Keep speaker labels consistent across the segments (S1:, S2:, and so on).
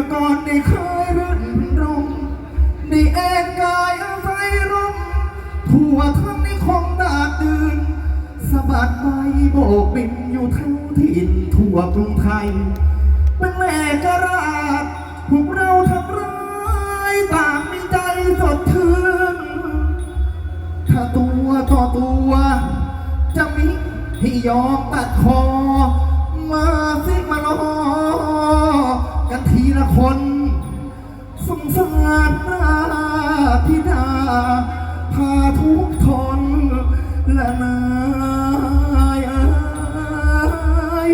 S1: มื่อก่อนได้เคยรื่นรมได้เอกกายอาไฟร่มทั่วทั้งนิคงดาดดื่นสะบัดใบโบกบินอยู่ทั้งถิ่นทั่วกรุงไทย เป็นแม่กราชพวกเราทั้งร้ายต่างมีใจสดทื่นถ้าตัวต่อตัว จะมีที่ยอมตัดคอ มาสิมาลอ ละคนสงสารราธิดา พาทุกทนและนายเอ้ย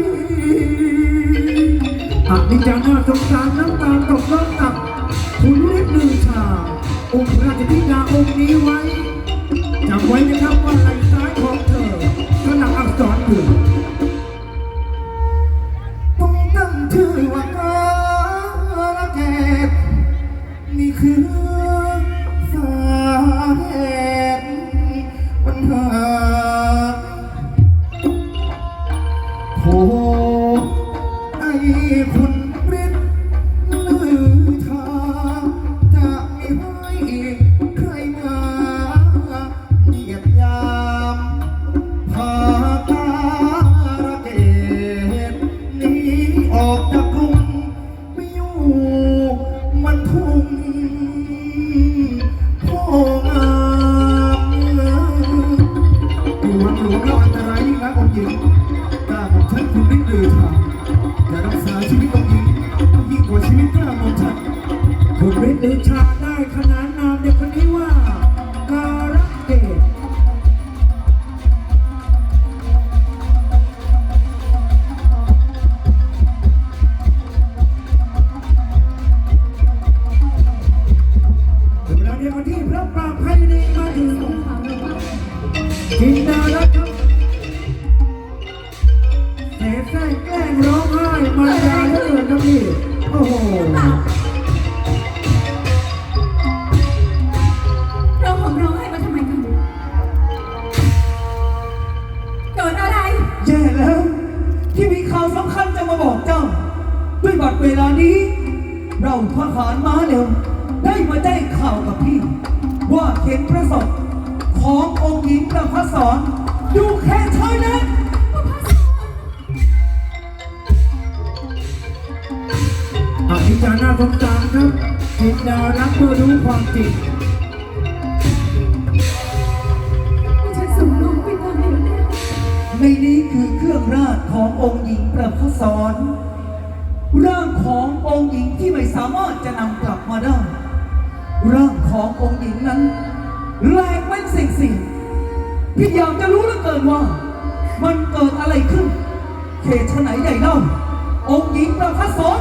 S2: อันิจานาสงสารน้ำตาตกล่องตับคุณฤทธิ์ลือชาองค์พระราชธิดาองค์นี้ไว้จำไว้นะครับว่า
S1: ประพั
S2: สรอยู่
S3: แค่ชายแดน
S2: อภิจารน่าสงสารครับจินดารักเมื่อรู้ความจริง
S4: ฉันส่งน้องไปตายแล้วเนี่ย
S3: ในนี้คือเครื่องราชขององค์หญิงประพัสรร่างขององค์หญิงที่ไม่สามารถจะนำกลับมาได้ร่างขององค์หญิงนั้นแหลกเป็นสิ่งสิ่ง ๆพี่อยากจะรู้เหลือเกินว่า มันเกิดอะไรขึ้นเหตุไหนใหญ่เล่า องค์หญิงประพัสสอน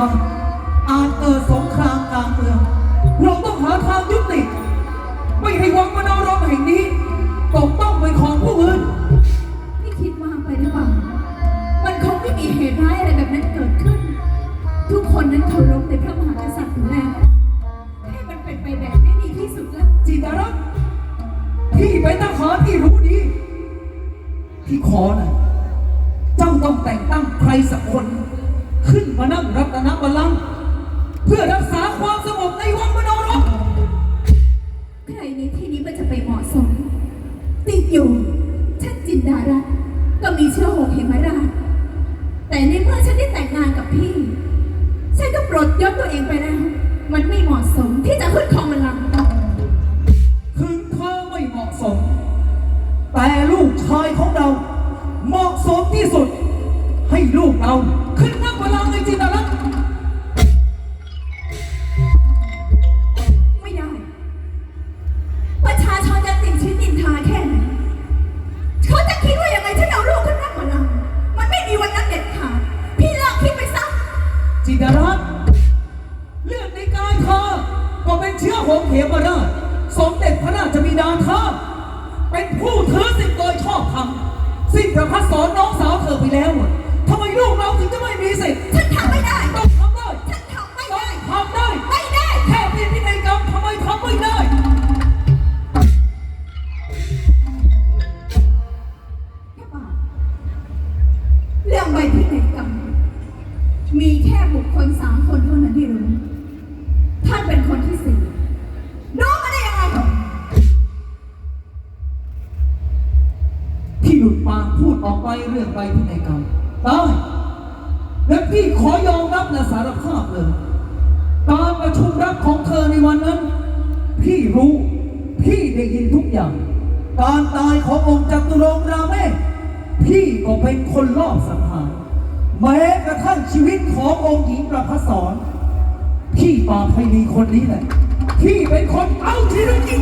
S4: กี่
S3: เวลาอาจเกิดสงครามกลางเมือง เราต้องหาทางยุติไม่ให้วังมโนรมแห่งนี้ตกต้องเป็นของผู้อื่น
S4: พี่คิดมากไปหรือเปล่า มันคงไม่มีเหตุร้ายอะไรแบบนั้นเกิดขึ้น ทุกคนนั้นเคารพในพระมหากษัตริย์อยู่แล้วให้มันเป็นไปแบบนี้ดีที่สุดแล้ว
S3: จิตรรัตน์พี่เป็นทหารที่รู้ดีพี่ขอนะ พื่อรักษาความสงบในวังมโนรม
S4: ใครในที่นี้มันจะไปเหมาะสม ติดอยู่ท่านจินดารัตน์ก็มีเชื้อโหกเหมราชแต่ในเมื่อฉันได้แต่งงานกับพี่ยศตัวเองไปแล้ว มันไม่เหมาะสมที่จะขึ้นครองบัลลังก์
S3: ถึงเธอไม่เหมาะสม แต่ลูกชายของเรา เหมาะสมที่สุด ให้ลูกเราขึ้นนั่งบัลลังก์ในจิ ออกไปเรื่องใบพินัยกรรมได้และพี่ขอยอมรับและสารภาพเลยการประชุมรักของเธอในวันนั้น พี่รู้พี่ได้ยินทุกอย่างการตายขององค์จตุรงราเมศพี่ก็เป็นคนลอบสังหารแม้กระทั่งชีวิตขององค์หญิงประภสอนพี่ปาไพนีคนนี้แหละพี่เป็นคนเอาชีวิตจริง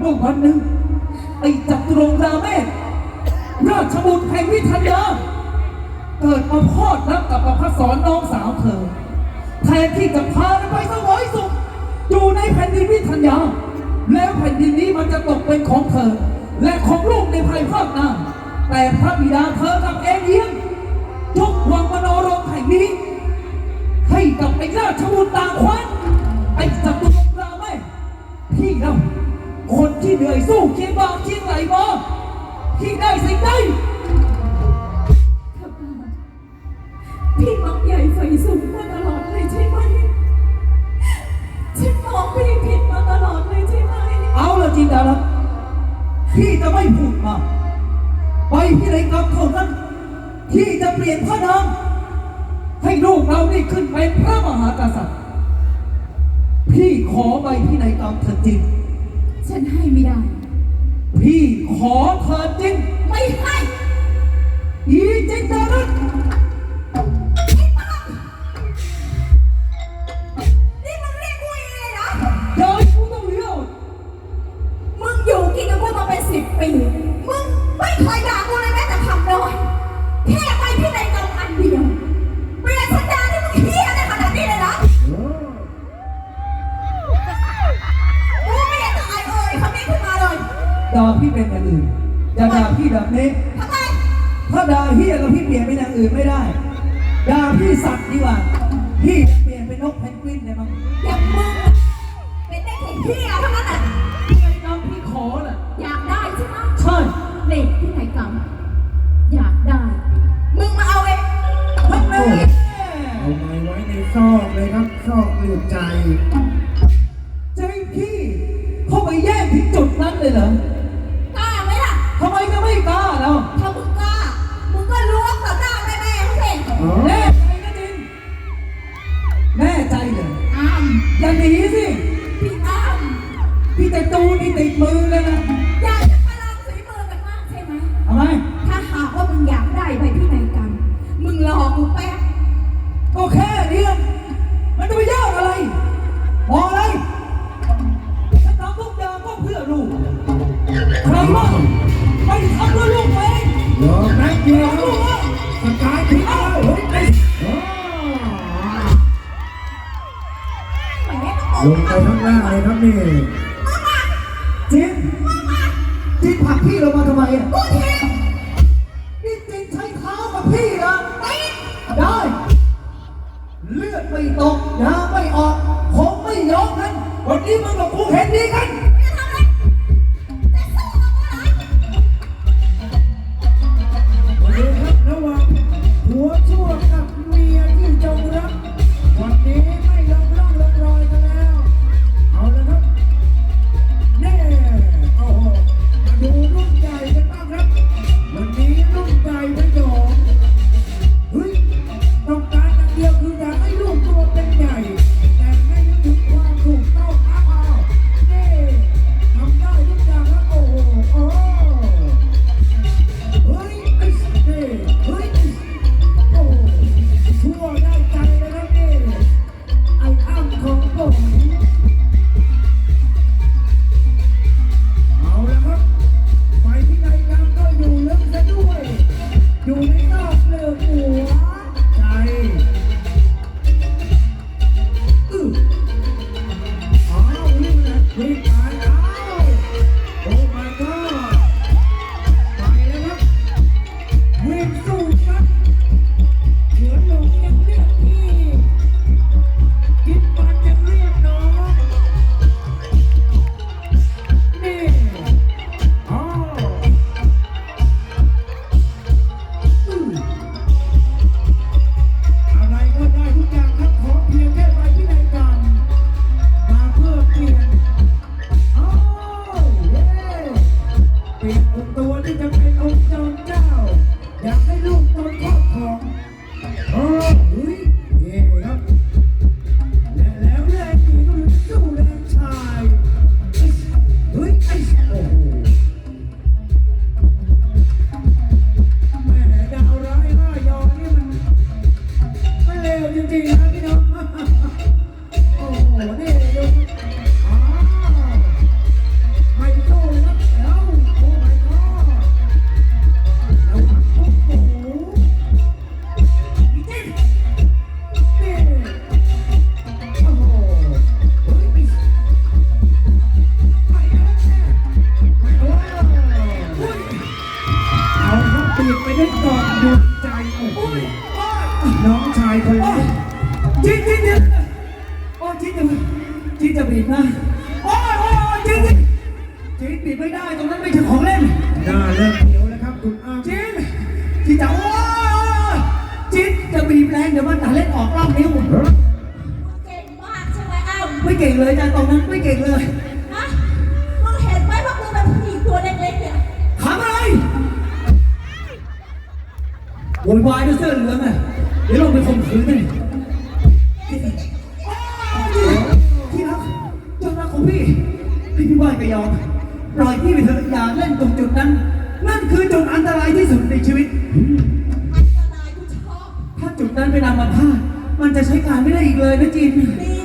S4: เมื่อวันห
S3: นึ่งไอ้จัตุรงราเมศราชบุตรแห่งวิทัญญาเกิดมาพอดรักกับประพัสสอนน้องสาวเธอแทนที่จะพาไปเสวยสุขอยู่ในแผ่นดินวิทัญญา แล้วแผ่นดินนี้มันจะตกเป็นของเธอ และของลูกในภายภาคหน้า แต่พระบิดาเธอกับเอเลียนยกวังมโนรมแห่งนี้ ให้กับไอ้ราชบุตรต่างควันไอ้จัตุรงราเมศพี่เรา คนที่เหนื่อยสู้เคียงบ่าเคียงไหลมาพี่ได้สิ่งใด
S4: พี่มักใหญ่ไฟสูงมาตลอดเลยใช่ไหมฉันมองพี่ผิดมาตลอดเลยใช่ไหม
S3: เอาละจินดาลักษณ์พี่จะไม่พูดมากไปพี่ไรกรรมเท่านั้นที่จะเปลี่ยนพระนามให้ลูกเราได้ขึ้นเป็นพระมหากษัตริย์ พี่ขอใบพินัยกรรมเถิดจริง
S4: ฉันให้ไม่ได้
S3: พี่ขอเถิดจริง
S4: ไม่ให้
S3: อีจินดาลักษ
S4: เป็นอย่างอื่น
S3: อย่าด่าพี่แบบนี้
S4: ทำไม
S3: ถ้าด่าเฮียกับพี่เปลี่ยนเป็นอย่างอื่นไม่ได้ด่าพี่สัตว์ดีกว่าพี่เปลี่ยนเป็นนกเพนกวินได้มั้ง
S4: อย่างมึงเป็นได้แค่เฮี้ยเท่านั้น
S3: ไปทั้
S4: งหน้าเล
S3: ยค
S4: รับนี่
S2: จิ๊นจิ๊นผักพี่ลงมาทำไมกูทีนี่จิ๊นใช้เท้ากับพี่เหรอได้ เลือดไม่ตกยา
S4: ไม่ออกผมไม่ยอมกันวันนี้มึงกั
S2: บกู
S4: เห็
S2: นดีกันีวิต
S3: อันตรายกูชอบ
S2: ถ้าจุดนั้นเป็นอัมพามันจะใช้การไม่ได้อีกเลยนะจีน
S3: ดี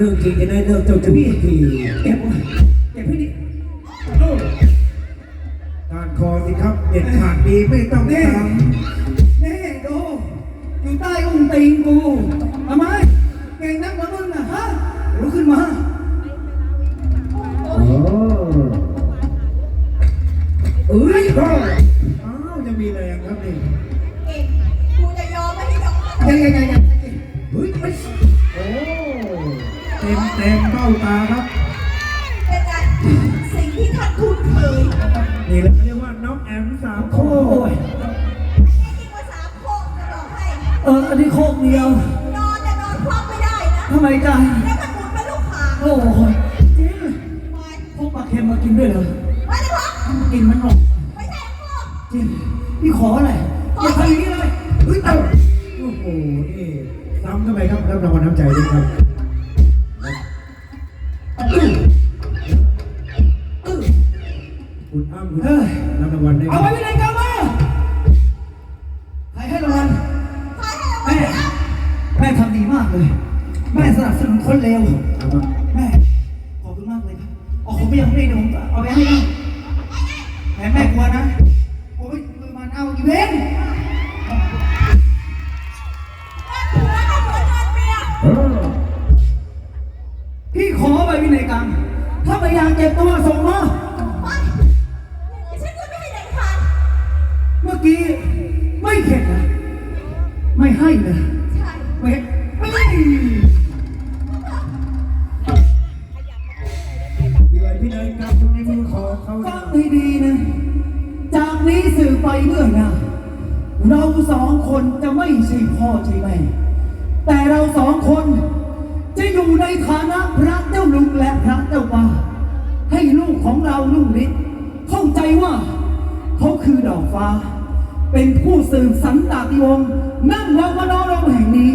S3: Nunti and I know Dr. Mickey. Yeah, เอออั
S2: นนี้โค
S3: ก
S4: เดี
S2: ย
S4: วน
S3: อ
S4: นจะ
S3: น
S4: อนคว่ำไม่ได้นะ
S3: ทำไมจ๊ะ
S4: แล้วมันหมุนเป็นลูกหาง
S3: โอ้ยจริง
S4: ไป
S3: พวกปลาเค็มมากินด้วยเหรอ
S4: ไปเลยพ่อ
S3: กินมันหนก
S4: ไม่ใช่พวก
S3: จริงพี่ขออะไรอย่าทำอย่างนี้เลย
S2: เฮ้ยเอ้าโอ้โหนี่ซ้ำเข้าไปครับรับรางวัลน้ำใจด้วยครับ อ
S3: ยาก
S4: เจ็
S3: บตัวส่งมา
S4: ไปฉันจะไม่ให้เด็กขาด
S3: เมื่อกี้ไม่เข็ดนะไม่ให้นะ
S4: ใช่
S3: ไม่ไม่
S2: มีอะไรพี่นายกำในมือของเขา
S3: ฟังให้ดีนะ จากนี้สื่อไปเมื่อหน้าเราสองคนจะไม่ใช่พ่อใช่แม่แต่เราสองคนจะอยู่ในฐานะพระเจ้าลุงและพระเจ้าป่าให้ลูก ของเราลูกนิดเข้าใจว่า เขาคือดอกฟ้า เป็นผู้สืบสันตติวงศ์นั่งวังมโนรมแห่งนี้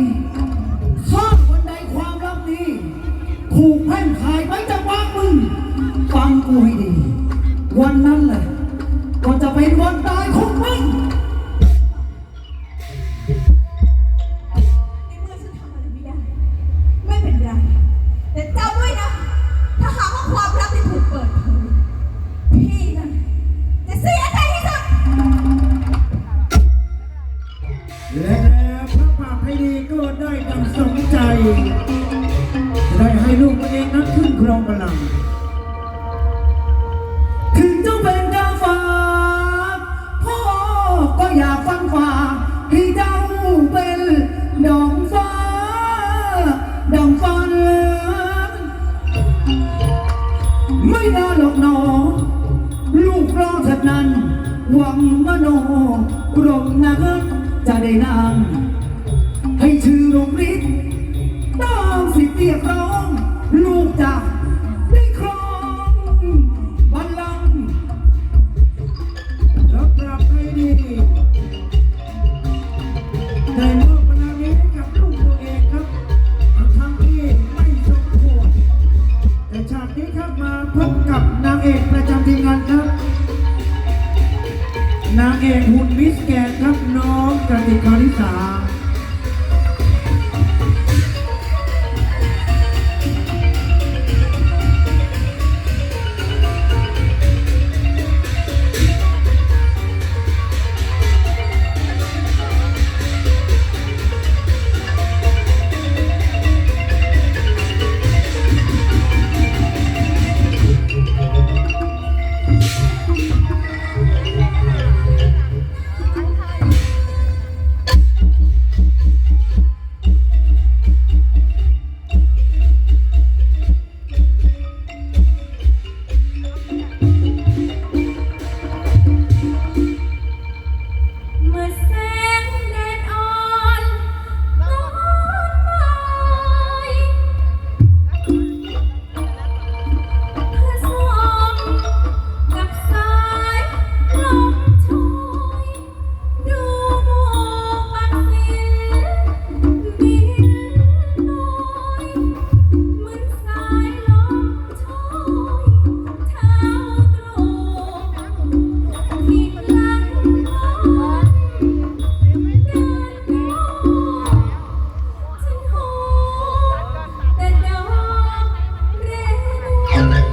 S3: ข้าวันใดความลับนี้ถูกแพ่งขายไปจากวางมึงฟังกูให้ดี วันนั้นแหละก็จะเป็นวันตายของมึง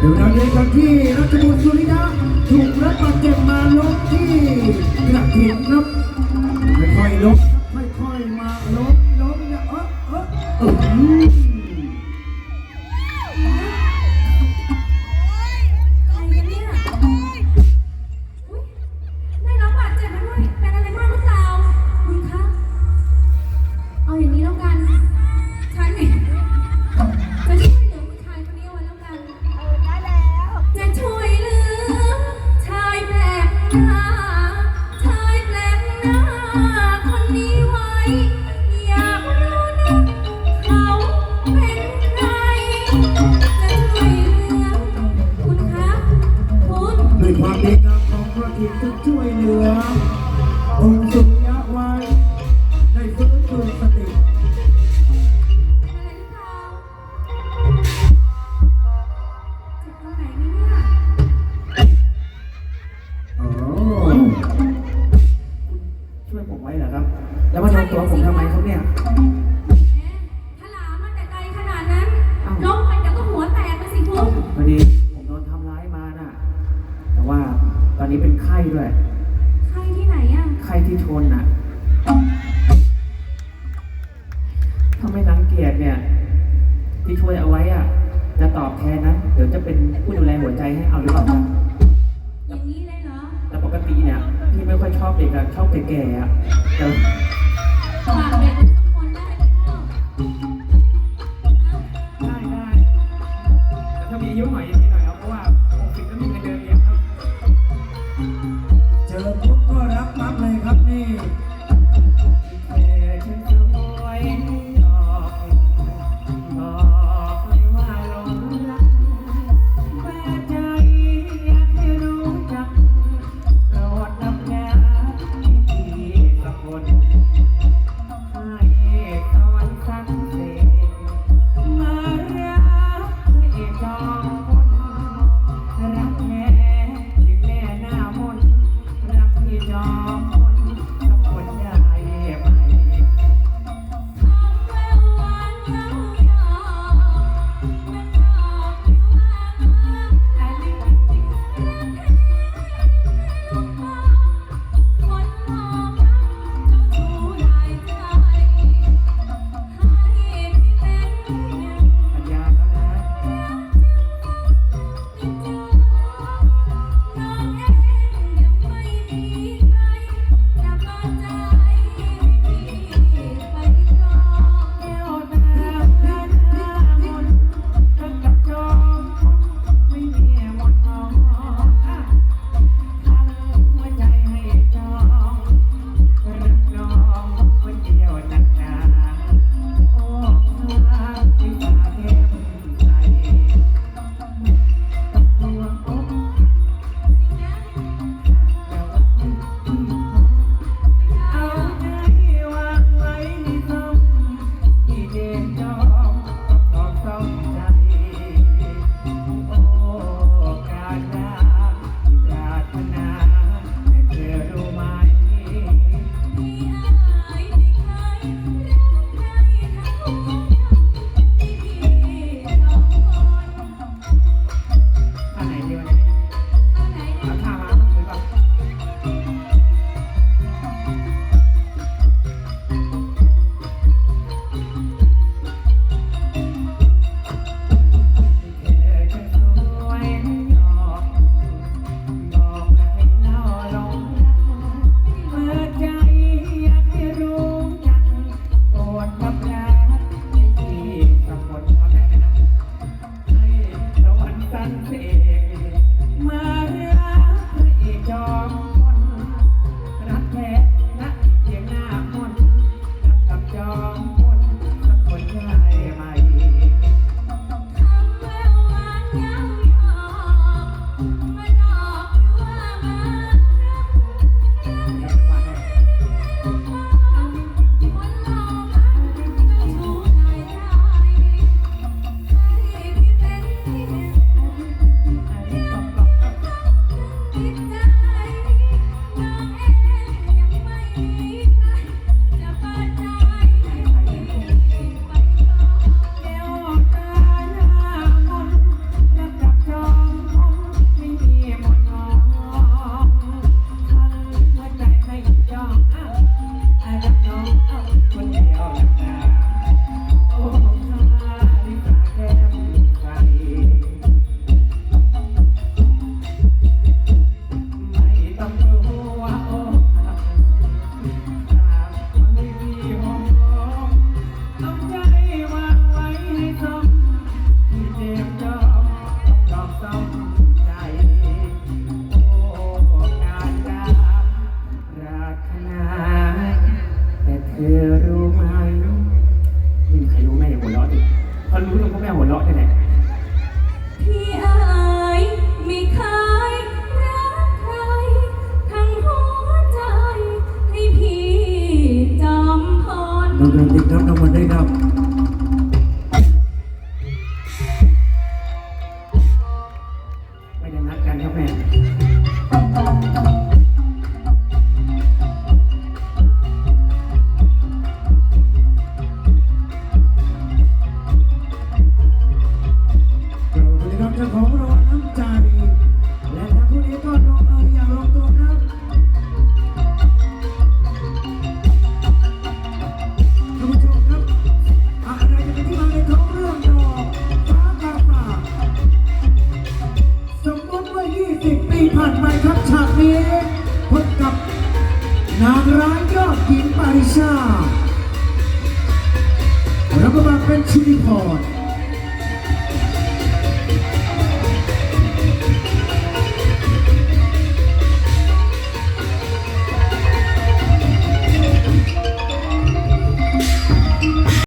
S4: ดี๋ย
S2: วเรา
S3: เรีย
S2: นกันที่รั
S4: ชบุตร
S2: สุริยะถูกรับบาดเจ็บมาล้มที่กระถิ่นครับค่อยๆล้ม Thank you.